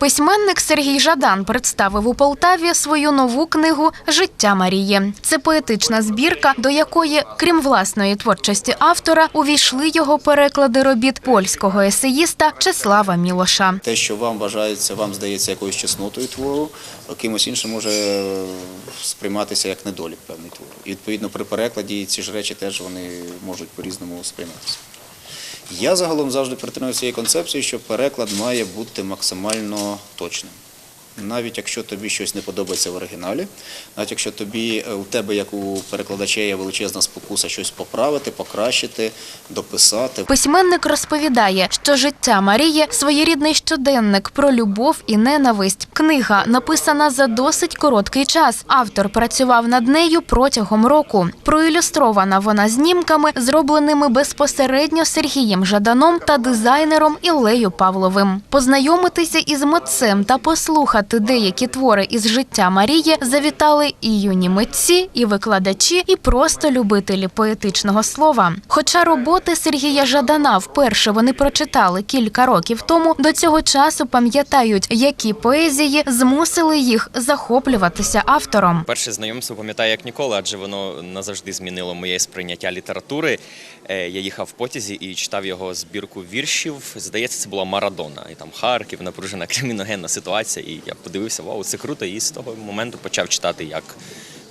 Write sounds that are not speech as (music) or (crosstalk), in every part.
Письменник Сергій Жадан представив у Полтаві свою нову книгу Життя Марії. Це поетична збірка, до якої, крім власної творчості автора, увійшли його переклади робіт польського есеїста Чеслава Мілоша. Те, що вам вважається, вам здається якоюсь чеснотою твору, кимось іншим може е, сприйматися як недолік певний твор. І відповідно при перекладі ці ж речі теж вони можуть по-різному сприйматися. Я загалом завжди притримуюся цієї концепції, що переклад має бути максимально точним. Навіть якщо тобі щось не подобається в оригіналі, навіть якщо тобі е, у тебе, як у перекладача, є величезна спокуса щось поправити, покращити, дописати. Письменник розповідає, що життя Марії своєрідний щоденник про любов і ненависть. Книга написана за досить короткий час. Автор працював над нею протягом року. Проілюстрована вона знімками, зробленими безпосередньо Сергієм Жаданом та дизайнером Іллею Павловим. Познайомитися із митцем та послухати деякі твори із життя Марії завітали і юні митці, і викладачі, і просто любителі поетичного слова. Хоча роботи Сергія Жадана вперше вони прочитали кілька років тому, до цього часу пам'ятають, які поезії змусили їх захоплюватися автором. Перше знайомство пам'ятаю як ніколи, адже воно назавжди змінило моє сприйняття літератури. Е, Я їхав в потязі і читав його збірку віршів. Здається, це була Марадона. І там Харків, напружена (laughs) криміногенна ситуація. І я подивився, вау, це круто. І з того моменту почав читати як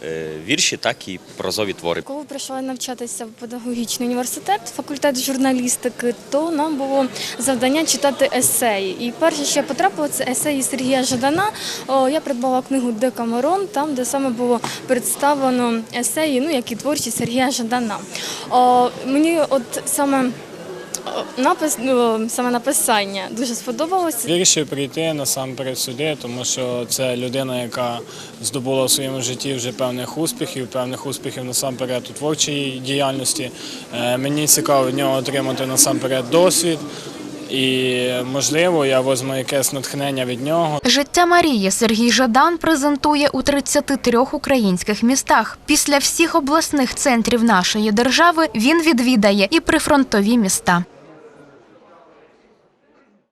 е, вірші, так і прозові твори. Коли прийшла навчатися в педагогічний університет, факультет журналістики, то нам було завдання читати есеї. І перше, що я потрапила, це есеї Сергія Жадана. Я придбала книгу Декамерон, там, де саме було представлено есеї, ну як і творчість Сергія Жадана. Мені от саме. Напис, ну, саме написання дуже сподобалося. Вирішив прийти насамперед сюди, тому що це людина, яка здобула в своєму житті вже певних успіхів, певних успіхів насамперед у творчій діяльності. Е, Мені цікаво від нього отримати насамперед досвід. І можливо, я візьму якесь натхнення від нього. Життя Марії Сергій Жадан презентує у 33 українських містах. Після всіх обласних центрів нашої держави він відвідає і прифронтові міста.